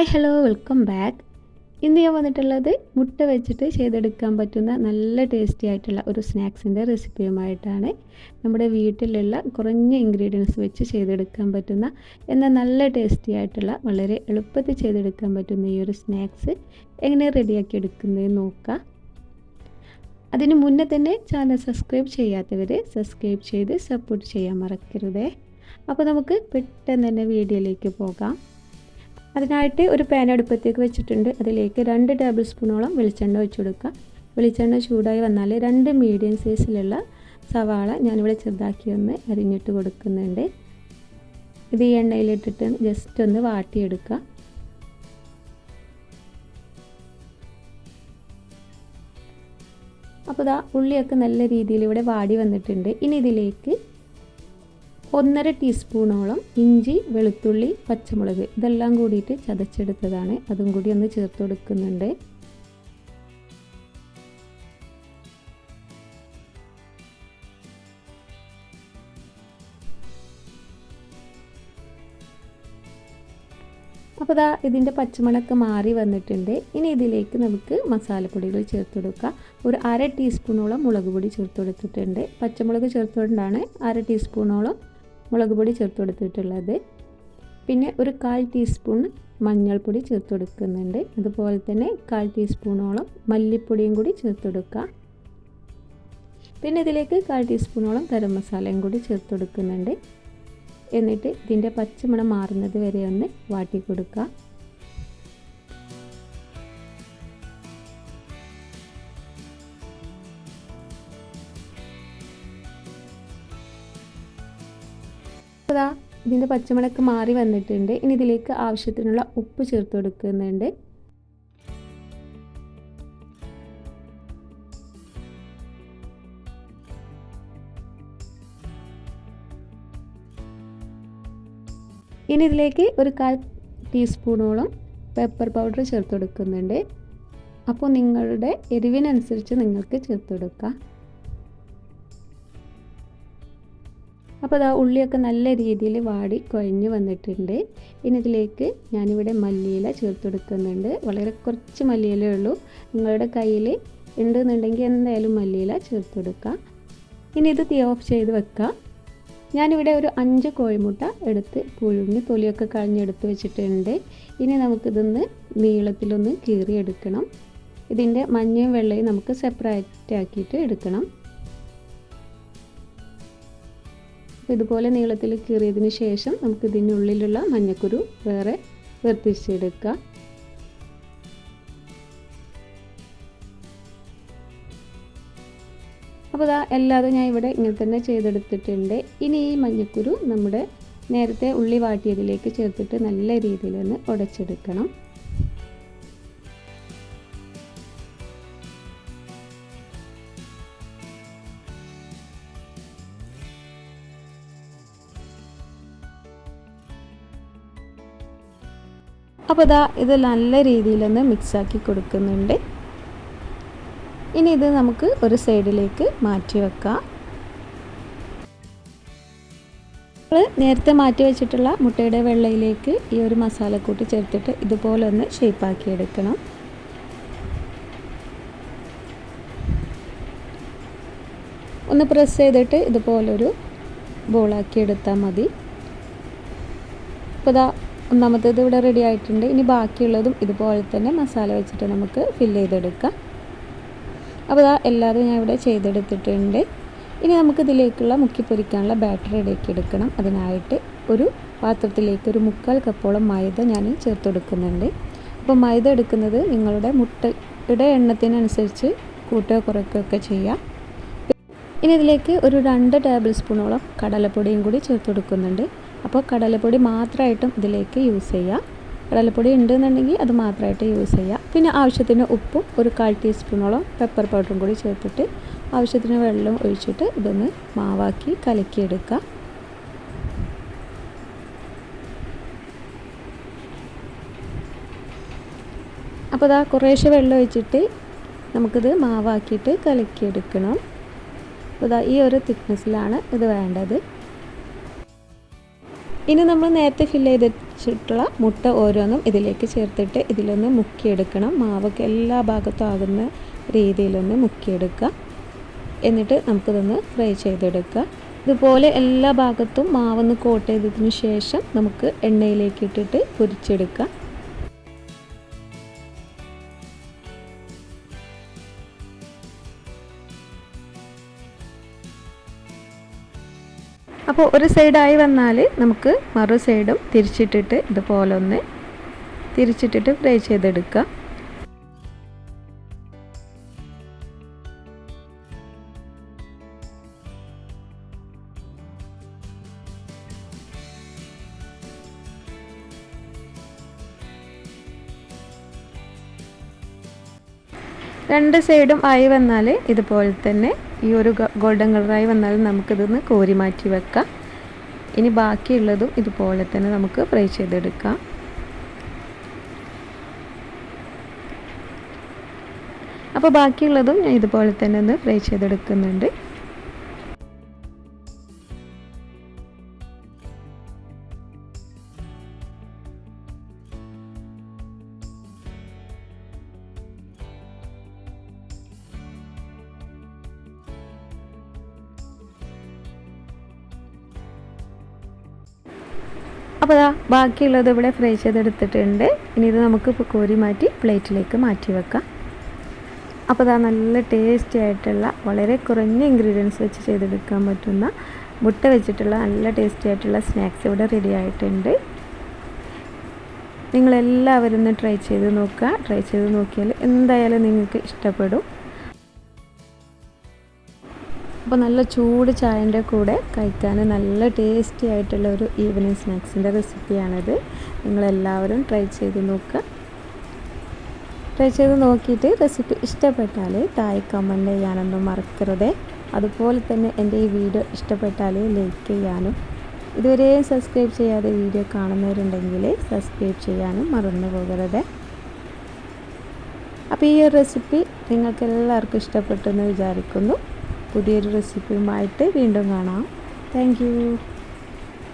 Hi hello welcome back ഇന്ന് ഞാൻ വന്നിട്ടുള്ളത് മുട്ട വെച്ചിട്ട് ചെയ്തെടുക്കാൻ പറ്റുന്ന നല്ല ടേസ്റ്റി ആയിട്ടുള്ള ഒരു സ്നാക്സിന്റെ റെസിപ്പിയുമായിട്ടാണ് നമ്മുടെ വീട്ടിലുള്ള കുറഞ്ഞ ഇൻഗ്രീഡിയൻസ് വെച്ച് ചെയ്തെടുക്കാൻ പറ്റുന്ന എന്നാൽ നല്ല ടേസ്റ്റി ആയിട്ടുള്ള വളരെ എളുപ്പത്തിൽ ചെയ്തെടുക്കാൻ പറ്റുന്ന ഈ ഒരു സ്നാക്സ് എങ്ങനെ റെഡിയാക്കി എടുക്കുന്നതെന്ന് നോക്കാം. അതിന് മുന്നേ തന്നെ ചാനൽ സബ്സ്ക്രൈബ് ചെയ്യാത്തവർ സബ്സ്ക്രൈബ് ചെയ്ത് സപ്പോർട്ട് ചെയ്യാൻ മറക്കരുതേ. അപ്പോൾ നമുക്ക് പെട്ടെന്ന് തന്നെ വീഡിയോയിലേക്ക് പോകാം. അതിനായിട്ട് ഒരു പാൻ അടുപ്പത്തേക്ക് വെച്ചിട്ടുണ്ട്. അതിലേക്ക് രണ്ട് ടേബിൾ സ്പൂണോളം വെളിച്ചെണ്ണ ഒഴിച്ചു കൊടുക്കുക വെളിച്ചെണ്ണ ചൂടായി വന്നാൽ രണ്ട് മീഡിയം സൈസിലുള്ള സവാള ഞാനിവിടെ ചെറുതാക്കി ഒന്ന് അരിഞ്ഞിട്ട് കൊടുക്കുന്നുണ്ട്. ഇത് ഈ എണ്ണയിലിട്ടിട്ട് ജസ്റ്റ് ഒന്ന് വാട്ടിയെടുക്കുക അപ്പോൾ ഇതാ ഉള്ളിയൊക്കെ നല്ല രീതിയിൽ ഇവിടെ വാടി വന്നിട്ടുണ്ട്. ഇനി ഇതിലേക്ക് ഒന്നര ടീസ്പൂണോളം ഇഞ്ചി വെളുത്തുള്ളി പച്ചമുളക് ഇതെല്ലാം കൂടിയിട്ട് ചതച്ചെടുത്തതാണ്. അതും കൂടി ഒന്ന് ചേർത്ത് കൊടുക്കുന്നുണ്ട്. അപ്പോൾ ഇതാ ഇതിന്റെ പച്ചമുളക് മാറി വന്നിട്ടുണ്ട്. ഇനി ഇതിലേക്ക് നമുക്ക് മസാലപ്പൊടികൾ ചേർത്ത് കൊടുക്കുക ഒരു അര ടീസ്പൂണോളം മുളക് പൊടി ചേർത്ത് കൊടുത്തിട്ടുണ്ട്. പച്ചമുളക് ചേർത്തുകൊണ്ടാണ് അര ടീസ്പൂണോളം മുളക് പൊടി ചേർത്ത് കൊടുത്തിട്ടുള്ളത്. പിന്നെ ഒരു കാൽ ടീസ്പൂൺ മഞ്ഞൾപ്പൊടി ചേർത്ത് കൊടുക്കുന്നുണ്ട്. അതുപോലെ തന്നെ കാൽ ടീസ്പൂണോളം മല്ലിപ്പൊടിയും കൂടി ചേർത്ത് കൊടുക്കുക. പിന്നെ ഇതിലേക്ക് കാൽ ടീസ്പൂണോളം ഗരം മസാലയും കൂടി ചേർത്ത് കൊടുക്കുന്നുണ്ട്. എന്നിട്ട് ഇതിന്റെ പച്ചമണം മാറുന്നത് വരെ ഒന്ന് വാട്ടി കൊടുക്കുക. അതാ ഇതിന്റെ പച്ചമുളക് മാറി വന്നിട്ടുണ്ട്. ഇനി ഇതിലേക്ക് ആവശ്യത്തിനുള്ള ഉപ്പ് ചേർത്ത് കൊടുക്കുന്നുണ്ട്. ഇനി ഇതിലേക്ക് ഒരു കാൽ ടീസ്പൂണോളം പെപ്പർ പൗഡർ ചേർത്ത് കൊടുക്കുന്നുണ്ട്. അപ്പോൾ നിങ്ങളുടെ എരിവിനനുസരിച്ച് നിങ്ങൾക്ക് ചേർത്ത് കൊടുക്കാം. അപ്പോൾ അതാ ഉള്ളിയൊക്കെ നല്ല രീതിയിൽ വാടി കുഴഞ്ഞു വന്നിട്ടുണ്ട്. ഇനി ഇതിലേക്ക് ഞാനിവിടെ മല്ലിയില ചേർത്ത് കൊടുക്കുന്നുണ്ട്. വളരെ കുറച്ച് മല്ലിയിലേ ഉള്ളൂ. നിങ്ങളുടെ കയ്യിൽ ഉണ്ടെന്നുണ്ടെങ്കിൽ എന്തായാലും മല്ലിയില ചേർത്ത് കൊടുക്കുക ഇനി ഇത് തീ ഓഫ് ചെയ്ത് വെക്കുക ഞാനിവിടെ ഒരു അഞ്ച് കോഴിമുട്ട എടുത്ത് പുഴുങ്ങി തൊലിയൊക്കെ കളഞ്ഞെടുത്ത് വെച്ചിട്ടുണ്ട്. ഇനി നമുക്കിതൊന്ന് നീളത്തിലൊന്ന് കീറിയെടുക്കണം. ഇതിന്റെ മഞ്ഞയും വെള്ളയും നമുക്ക് സെപ്പറേറ്റ് ആക്കിയിട്ട് എടുക്കണം. അപ്പോൾ ഇതുപോലെ നീളത്തിൽ കീറിയതിന് ശേഷം നമുക്ക് ഇതിനുള്ളിലുള്ള മഞ്ഞക്കുരു വേറെ വേർതിരിച്ചെടുക്കുക അപ്പോൾ ഇതാ എല്ലാതും ഞാൻ ഇവിടെ ഇങ്ങനെ തന്നെ ചെയ്തെടുത്തിട്ടുണ്ട്. ഇനി ഈ മഞ്ഞക്കുരു നമ്മുടെ നേരത്തെ ഉള്ളി വാട്ടിയതിലേക്ക് ചേർത്തിട്ട് നല്ല രീതിയിൽ ഒന്ന് ഉടച്ചെടുക്കണം. അപ്പോൾ ഇതാ ഇത് നല്ല രീതിയിലൊന്ന് മിക്സാക്കി കൊടുക്കുന്നുണ്ട്. ഇനി ഇത് നമുക്ക് ഒരു സൈഡിലേക്ക് മാറ്റി വെക്കാം. നമ്മൾ നേരത്തെ മാറ്റി വെച്ചിട്ടുള്ള മുട്ടയുടെ വെള്ളയിലേക്ക് ഈ ഒരു മസാലക്കൂട്ട് ചേർത്തിട്ട് ഇതുപോലെ ഒന്ന് ഷേപ്പാക്കി എടുക്കണം. ഒന്ന് പ്രസ് ചെയ്തിട്ട് ഇതുപോലൊരു ബോളാക്കി എടുത്താൽ മതി. അപ്പോൾ ഇതാ ഒന്നാമത്തേത് ഇവിടെ റെഡി ആയിട്ടുണ്ട്. ഇനി ബാക്കിയുള്ളതും ഇതുപോലെ തന്നെ മസാല വെച്ചിട്ട് നമുക്ക് ഫില്ല് ചെയ്തെടുക്കാം. അപ്പോൾ ഇതാ എല്ലാതും ഞാൻ ഇവിടെ ചെയ്തെടുത്തിട്ടുണ്ട്. ഇനി നമുക്ക് ഇതിലേക്കുള്ള മുക്കി പൊരിക്കാനുള്ള ബാറ്റർ റെഡിയാക്കി എടുക്കണം. അതിനായിട്ട് ഒരു പാത്രത്തിലേക്ക് ഒരു മുക്കാൽ കപ്പോളം മൈദ ഞാൻ ചേർത്ത് കൊടുക്കുന്നുണ്ട്. അപ്പോൾ മൈദ എടുക്കുന്നത് നിങ്ങളുടെ മുട്ടയുടെ എണ്ണത്തിനനുസരിച്ച് കൂട്ടുക കുറയ്ക്കുകയൊക്കെ ചെയ്യാം. ഇനി ഇതിലേക്ക് ഒരു രണ്ട് ടേബിൾ സ്പൂണോളം കടലപ്പൊടിയും കൂടി ചേർത്ത് കൊടുക്കുന്നുണ്ട്. അപ്പോൾ കടലപ്പൊടി മാത്രമായിട്ടും ഇതിലേക്ക് യൂസ് ചെയ്യാം. കടലപ്പൊടി ഉണ്ടെന്നുണ്ടെങ്കിൽ അത് മാത്രമായിട്ട് യൂസ് ചെയ്യാം. പിന്നെ ആവശ്യത്തിന് ഉപ്പും ഒരു കാൽ ടീസ്പൂണോളം പെപ്പർ പൗഡറും കൂടി ചേർത്തിട്ട് ആവശ്യത്തിന് വെള്ളം ഒഴിച്ചിട്ട് ഇതൊന്ന് മാവാക്കി കലക്കിയെടുക്കുക അപ്പോൾ ഇതാ കുറേശ്ശെ വെള്ളം ഒഴിച്ചിട്ട് നമുക്കിത് മാവാക്കിയിട്ട് കലക്കിയെടുക്കണം. അപ്പോൾ ഇതാ ഈ ഒരു തിക്നെസ്സിലാണ് ഇത് വേണ്ടത്. ഇനി നമ്മൾ നേരത്തെ ഫില്ല് ചെയ്ത് വെച്ചിട്ടുള്ള മുട്ട ഓരോന്നും ഇതിലേക്ക് ചേർത്തിട്ട് ഇതിലൊന്ന് മുക്കിയെടുക്കണം. മാവൊക്കെ എല്ലാ ഭാഗത്തും ആകുന്ന രീതിയിലൊന്ന് മുക്കിയെടുക്കുക. എന്നിട്ട് നമുക്കിതൊന്ന് ഫ്രൈ ചെയ്തെടുക്കുക. ഇതുപോലെ എല്ലാ ഭാഗത്തും മാവൊന്ന് കോട്ട് ചെയ്തതിന് ശേഷം നമുക്ക് എണ്ണയിലേക്ക് ഇട്ടിട്ട് പൊരിച്ചെടുക്കാം അപ്പോൾ ഒരു സൈഡായി വന്നാൽ നമുക്ക് മറു സൈഡും തിരിച്ചിട്ടിട്ട് ഇതുപോലെ ഒന്ന് തിരിച്ചിട്ടിട്ട് ഫ്രൈ ചെയ്തെടുക്കുക രണ്ട് സൈഡും ആയി വന്നാൽ ഇതുപോലെ തന്നെ ഈ ഒരു ഗോൾഡൻ കളറായി വന്നാൽ നമുക്കിതൊന്ന് കോരി മാറ്റി വെക്കാം. ഇനി ബാക്കിയുള്ളതും ഇതുപോലെ തന്നെ നമുക്ക് ഫ്രൈ ചെയ്തെടുക്കാം. അപ്പോൾ ബാക്കിയുള്ളതും ഞാൻ ഇതുപോലെ തന്നെ ഒന്ന് ഫ്രൈ ചെയ്തെടുക്കുന്നുണ്ട്. അപ്പോൾ അതാ ബാക്കിയുള്ളത് ഇവിടെ ഫ്രൈ ചെയ്തെടുത്തിട്ടുണ്ട്. ഇനി ഇത് നമുക്ക് കോരി മാറ്റി പ്ലേറ്റിലേക്ക് മാറ്റി വെക്കാം. അപ്പോൾ അതാ നല്ല ടേസ്റ്റി ആയിട്ടുള്ള വളരെ കുറഞ്ഞ ഇൻഗ്രീഡിയൻസ് വെച്ച് ചെയ്തെടുക്കാൻ പറ്റുന്ന മുട്ട വെച്ചിട്ടുള്ള നല്ല ടേസ്റ്റി ആയിട്ടുള്ള സ്നാക്സ് ഇവിടെ റെഡി ആയിട്ടുണ്ട്. നിങ്ങളെല്ലാവരും ഒന്ന് ട്രൈ ചെയ്ത് നോക്കുക. ട്രൈ ചെയ്ത് നോക്കിയാൽ എന്തായാലും നിങ്ങൾക്ക് ഇഷ്ടപ്പെടും. അപ്പോൾ നല്ല ചൂട് ചായന്റെ കൂടെ കഴിക്കാൻ നല്ല ടേസ്റ്റി ആയിട്ടുള്ള ഒരു ഈവനിങ് സ്നാക്സിന്റെ റെസിപ്പിയാണിത് നിങ്ങളെല്ലാവരും ട്രൈ ചെയ്ത് നോക്കുക ട്രൈ ചെയ്ത് നോക്കിയിട്ട് റെസിപ്പി ഇഷ്ടപ്പെട്ടാൽ താഴെ കമന്റ് ചെയ്യാനൊന്നും മറക്കരുത്. അതുപോലെ തന്നെ എന്റെ ഈ വീഡിയോ ഇഷ്ടപ്പെട്ടാൽ ലൈക്ക് ചെയ്യാനും ഇതുവരെയും സബ്സ്ക്രൈബ് ചെയ്യാതെ വീഡിയോ കാണുന്നവരുണ്ടെങ്കിൽ സബ്സ്ക്രൈബ് ചെയ്യാനും മറന്നു പോകരുത്. അപ്പോൾ ഈ ഒരു റെസിപ്പി നിങ്ങൾക്കെല്ലാവർക്കും ഇഷ്ടപ്പെട്ടെന്ന് വിചാരിക്കുന്നു. പുതിയൊരു റെസിപ്പിയുമായിട്ട് വീണ്ടും കാണാം. താങ്ക്